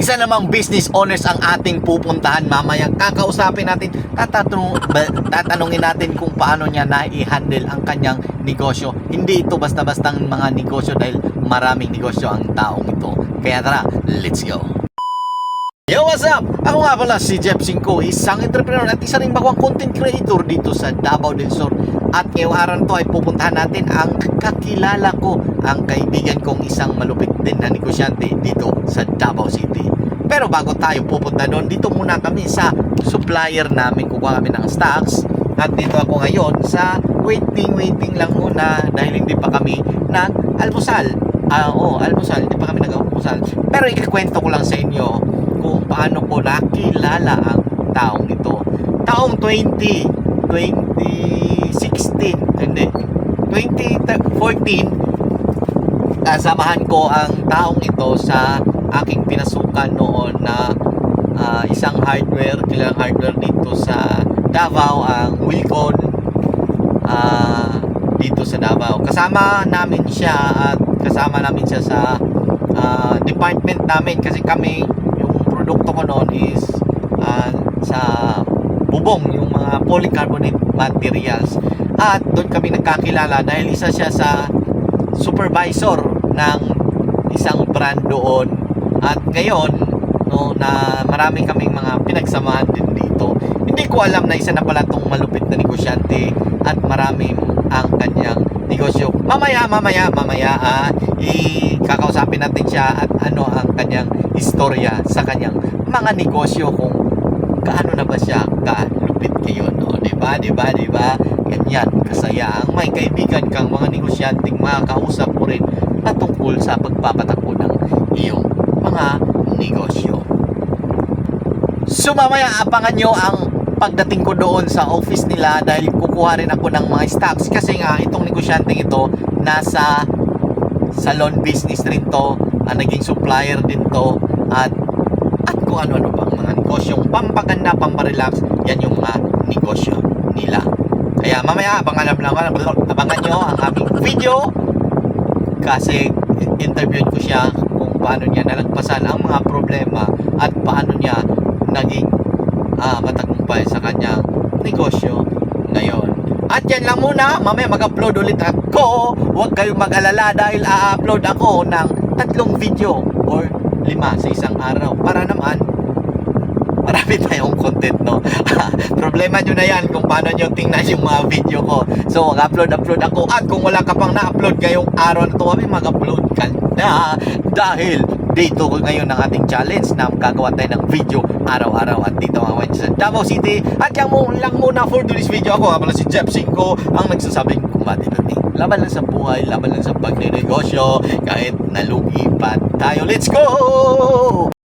Isa namang business owners ang ating pupuntahan mamaya. Kakausapin natin, tatanong, tatanungin natin kung paano niya na i-handle ang kanyang negosyo. Hindi ito basta-bastang mga negosyo dahil maraming negosyo ang taong ito. Kaya tara, let's go! Yo, what's up? Ako nga pala si Jeff Cinco, isang entrepreneur at isa rin bagong content creator dito sa Davao del Sur. At ngayong araw to ay pupuntahan natin ang kakilala ko, ang kaibigan kong isang malupit din na negosyante dito sa Davao City. Pero bago tayo pupunta doon, dito muna kami sa supplier namin. Kukuha kami ng stocks. At dito ako ngayon sa waiting, waiting lang muna dahil hindi pa kami nag-almusal. Ah, oo, almusal. Hindi pa kami nag-almusal. Pero ikikwento ko lang sa inyo paano ko nakilala ang taong ito. Taong 20, 2016, hindi, 2014, kasamahan ko ang taong ito sa aking pinasukan noon na ah, isang hardware, kilang hardware dito sa Davao, ang Wilcon ah, dito sa Davao. Kasama namin siya at kasama namin siya sa ah, department namin kasi kami produkto ko noon is ah, sa bubong, yung mga polycarbonate materials. At doon kami nagkakilala dahil isa siya sa supervisor ng isang brand doon. At ngayon, no, na marami kaming mga pinagsamahan din dito. Hindi ko alam na isa na pala tong malupit na negosyante at marami ang kanyang negosyo. Mamaya, mamaya, mamaya, ah, ikakausapin natin siya at ano ang kanyang istorya sa kanyang mga negosyo kung gaano na ba siya kalupit ngayon. No? Diba, diba, diba? Ganyan, kasaya ang may kaibigan kang mga negosyanteng makakausap mo rin patungkol sa pagpapatakbo ng iyong mga negosyo. So mamaya abangan nyo ang pagdating ko doon sa office nila dahil kukuha rin ako ng mga stocks. Kasi nga itong negosyanteng ito nasa salon business rin to ah, naging supplier din to at at kung ano-ano pang mga negosyong pampaganda, pamparelax yan yung mga negosyo nila. Kaya mamaya abangan lang abangan nyo ang aming video. Kasi interviewin ko siya kung paano niya nalagpasan ang mga problema at paano niya naging ah, matagumpay sa kanyang negosyo ngayon. At yan lang muna, mamaya mag-upload ulit ako. Huwag kayong mag-alala dahil a-upload ako ng tatlong video or lima sa isang araw para naman marami tayong content, no? Problema nyo na yan kung paano nyo tingnan yung mga video ko. So, mag-upload, upload ako. At kung wala ka pang na-upload ngayong araw na to, kami mag-upload ka na. Dahil dito ko ngayon ng ating challenge na gagawa tayo ng video araw-araw at dito ang sa Davao City. At yan mo lang muna for today's video. Ako pala si Jeff Cinco, ang nagsasabing kumati natin. Laban lang sa buhay, laban lang sa pagnenegosyo, kahit nalugi pa tayo. Let's go!